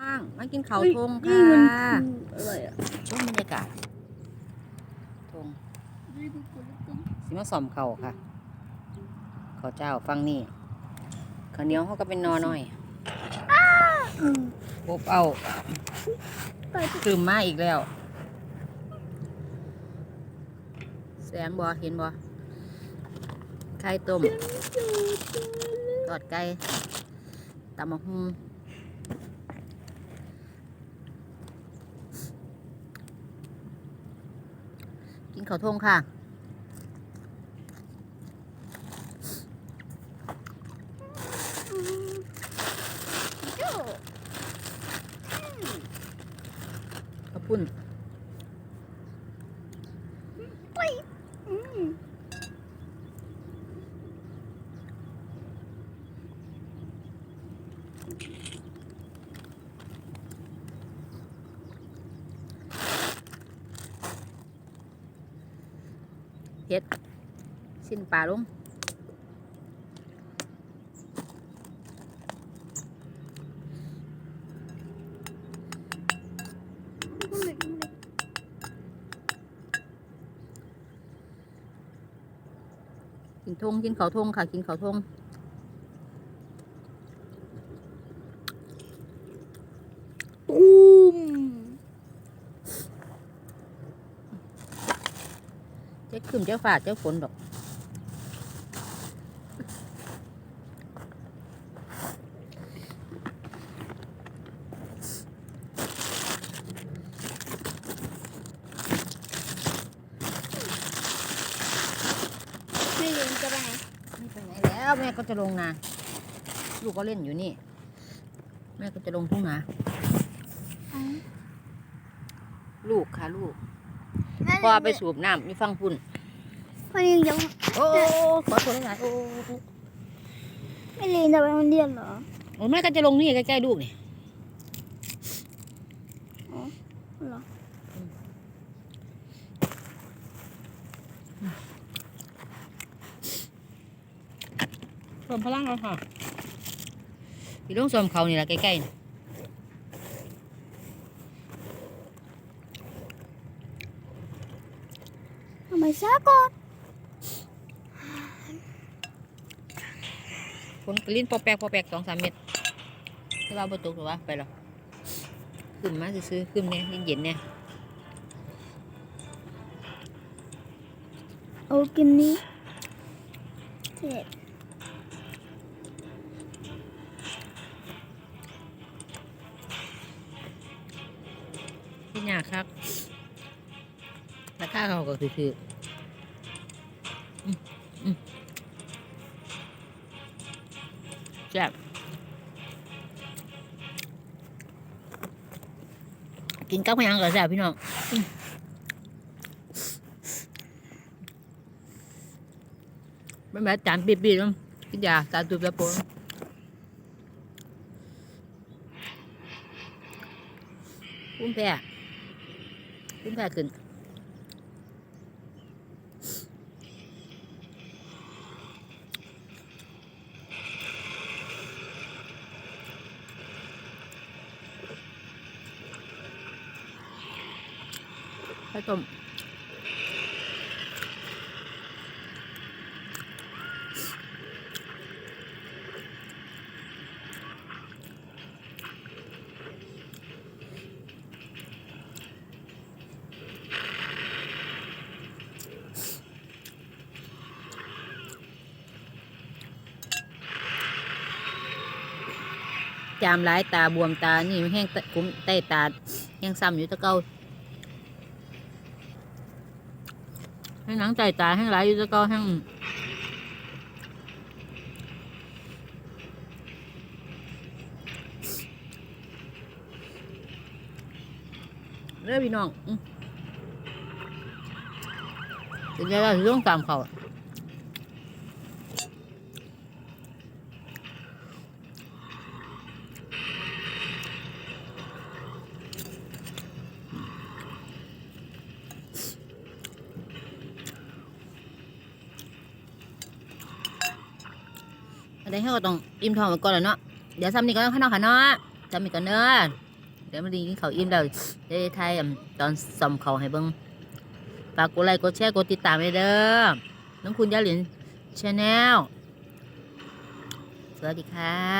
บ้างมากินเขาวทงนี่ค่ะมันคืออะไรอะช่วงบรรยากาศทงสิมาส่อมเขาค่ะเขาวเจ้าฟังนี่ข้าวเหนียวเขาก็เป็นนอหน่อยอืมอบเอาไปกลืมมาอีกแล้ว แสงบ่เห็นบ่ไข่ต้มทอดไก่ตำมะฮุ่ง ข้าวทงค่ะขอบคุณ เฮ็ดสิ้นปลาลงกินทงกินข้าวทงค่ะ กินข้าวทงตูม เจ๊ ขึ้นเจ้าฝ่าเจ้าฝนดอกไม่เรียนจะไปไหนไม่ไปไหนแล้วแม่ก็จะลงนาลูกก็เล่นอยู่นี่ แม่ก็จะลงทุ่งนาลูกค่ะลูกพ่อไปสูบน้ำมีฟังพุ่น พ่อเรียนจะโอ้ขอโทษหลายๆโอ้ไม่เรียนจะไปโรงเรียนเหรอโอ้แม่ก็จะลงนี่ใกล้ๆลูกนี่เหรอเพิ่มพลังแล้วค่ะพี่ลุงสวมเขานี่แหละใกล้ๆนี่ทำไมช้าก่อน ฝนกระลิ้นปอแปกปอแปกสองสามเม็ดแต่ว่าบ่ตกหรอวะไปหรอขึ้นมาซื้อๆขึ้นเนี่ยเย็นๆเนี่ยโอ้กินนี้เจ็ดที่ยากครับราคาเขาก็คือคื ซ่บกินกับหยังก็แซ่บพี่น้องมไม่แม้จานปีบๆน้ำกินยาตาตุบตะโปนพุ่มแพ้พุ่มแพ้ขึ้น ข้าวต้มจามหลายตาบวมตา นี่แห้งตะคุ้มใต้ตาแห้งซ้ำอยู่แตะเกา ให้หนังใจตาให้หลายอยู่แล้วก็ให้เรื่องพี่น้องอืมเดี๋ยวเราจะต้องตามเขา อะอันนี้เขาก็ต้องอิ่มท้องไปก่อนแล้วเนาะ เดี๋ยวซ้ำนี่ก็ต้องข้างนอกค่ะเนาะซ้ำนี่ก่อนเนาะเดี๋ยวมาดีกินข้าอิ่มแล้วเดี๋ยวไทยตอนส่อมเขาวให้เบิ้งฝากกดไลค์กดแชร์กดติดตามไว้เด้อ น้องคุณยาหลินชาแนลสวัสดีค่ะ